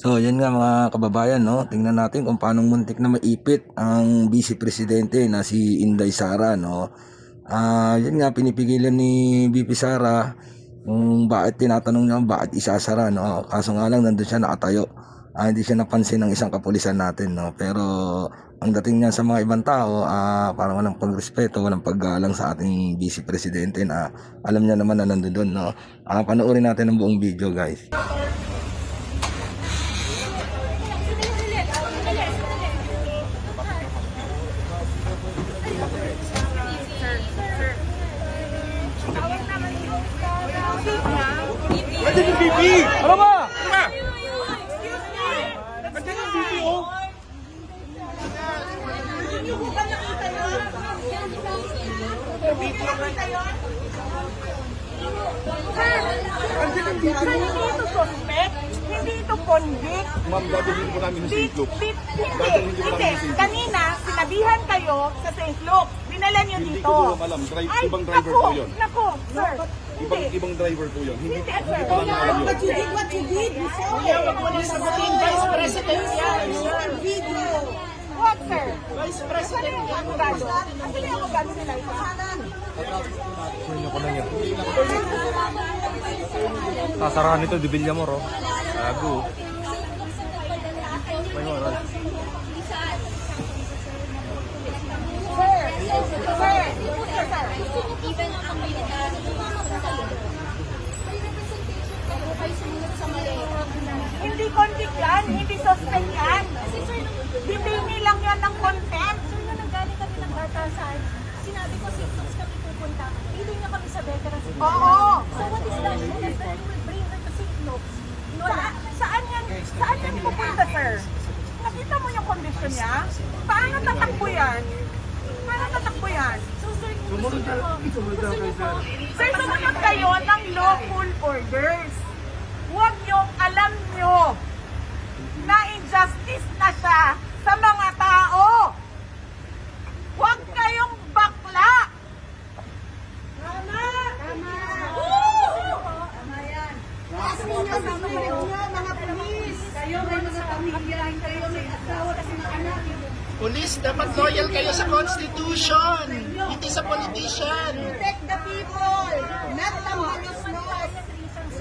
So, yan nga mga kababayan, no? Tingnan natin kung paano muntik na maipit ang vice presidente na si Inday Sara, no? Ah, yan nga pinipigilan ni VP Sara kung bakit tinatanong niya bakit isasara, no? Kaso nga lang nandun siya nakatayo. Ah, hindi siya napansin ng isang kapulisan natin, no? Pero ang dating niya sa mga ibang tao, ah, parang walang pagrespeto, walang paggalang sa ating vice presidente na alam niya naman na nandun doon, no? Ah, panoorin natin ang buong video, guys. Andiyan BP! Ano ba? Andiyan BP, oh! Hindi ito suspect, hindi ito convict. Ma'am, dadalhin po namin sa Di, St. Luke. di, Dadalhin hindi, ko hindi. namin sa St. Luke. Kanina, sinabihan kayo sa St. Luke. Dinala niyo Hindi dito. ko po alam. Drive, Ay, ibang driver naku, po yun. Naku, sir. Ibang, Hindi. ibang driver po yun. Hindi, Hindi, hindi sir. ko lang alam yun. What you did, what you did before. Huwag mo nang sagutin, Vice President yan. Video. What, sir? Vice President yung abogado. Ano yung abogado nila ito? Sasarahan nito, di Villamor, oh. Gago. May moral. Even ang militar, hindi convict yan, hindi suspect yan. Bibini lang yan ng contempt. Sir, na nanggaling kami ng batasan, sinabi ko symptoms kami pupunta. Hindi niya kami sa veterans. Oo. So what is that? You will bring her to symptoms. Saan yan, saan yan pupunta, sir? Nakita mo yung condition niya? Paano tatakbo yan? Paano tatakbo yan? So sir, gusto niyo po, gusto niyo po, Sir, sumunod kayo ng lawful orders. Huwag yung alam nyo na injustice na siya sa mga tao. Huwag kayong bakla. Tama! Tama! Tama yan. Taas ninyo sa nyo, mga polis. Kayo may mga pamilya, kayo may asawa kasi mga anak. Police, dapat loyal kayo sa Constitution, hindi sa politician. Protect the people, not the malos-los.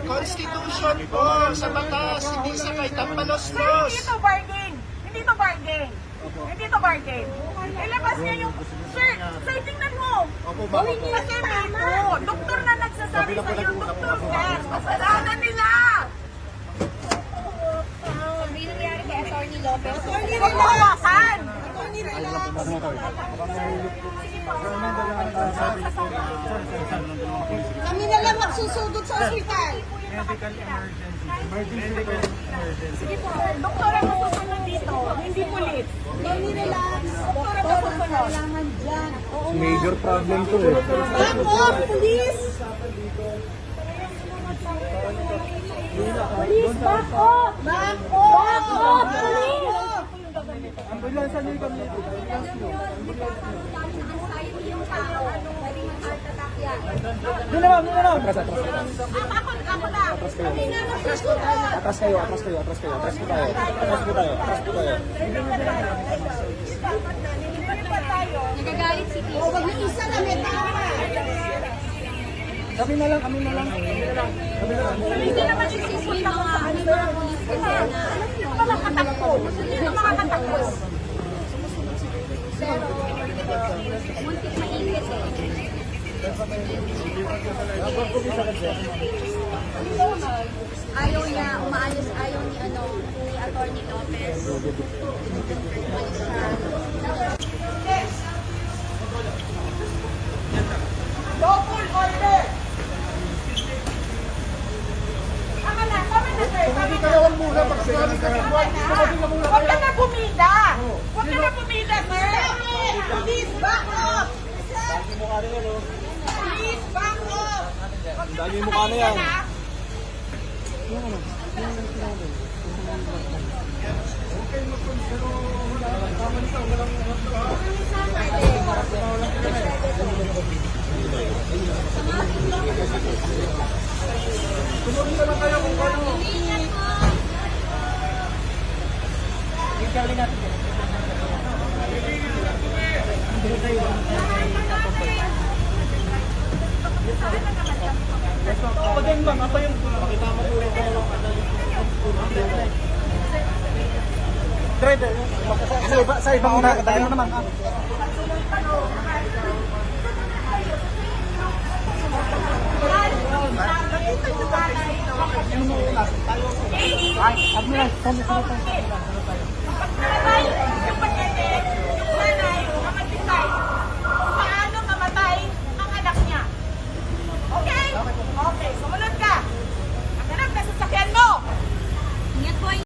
Constitution po, sa batas, hindi sa kay Sir, tampalos-los. hindi to bargain. Hindi to bargain. Hindi to bargain. Ilabas niya yung... Sir, sir, tingnan mo. Gawin niyo kasi mo. Doktor na nagsasabi sa iyo, doktor ka. Kasalanan nila. may nangyari kay Attorney Lopez. Mo hawakan. Kami na lang magsusugod sa ospital. Doktor ang masusunod dito, hindi pulis. Kami relax. Doktor ang masusunod. Kailangan dyan. Major problem to, eh. Back off, police! Police, back off! Back off! Back off, police! Ambulansa niyo kami. Doon na, ma'am, doon na, ma'am. Atras, atras. Ako, ako na. Atras kayo, atras kayo, atras kayo. Atras po tayo. Atras po tayo, atras po tayo. Nagagalit si O, wag niyo isa na may tama. Kami na lang, kami na lang. Kami na lang. Hindi naman isipunta ko sa kanila. Hindi naman makakatakbo. Hindi naman makakatakbo. muntik mainit eh. Ayaw niya, umaalis, ayaw ni ano, ni Attorney Lopez. Double order! Tama na, tama na sir. Tama na. Huwag ka na bumida. Huwag ka na bumida, sir. Please, back off! Please, back off! Dali yung mukha na yan. Charlie natin. Ako din bang, ako yung pakitama ko yung Driver, sa, iba, sa ibang na, dahil mo naman. Ah. Ba na- Admiral, saan mo sila